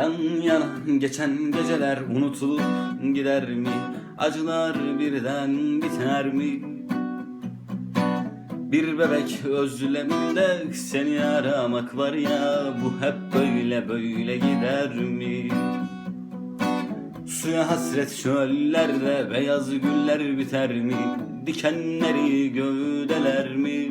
Yan yana geçen geceler unutulup gider mi? Acılar birden biter mi? Bir bebek özleminde seni aramak var ya Bu hep böyle böyle gider mi? Suya hasret çöllerde beyaz güller biter mi? Dikenleri gövdeler mi?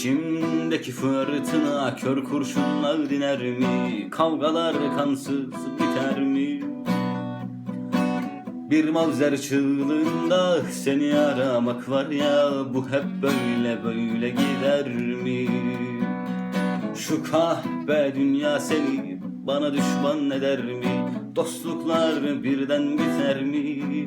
İçimdeki fırtına kör kurşunla diner mi? Kavgalar kansız biter mi? Bir mavzer çığlığında seni aramak var ya Bu hep böyle böyle gider mi? Şu kahpe dünya seni bana düşman eder mi? Dostluklar birden biter mi?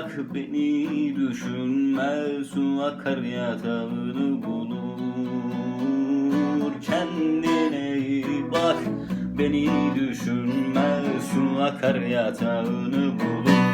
bak beni düşünme Su akar yatağını bulur. Kendine bak beni düşünme Su akar yatağını bulur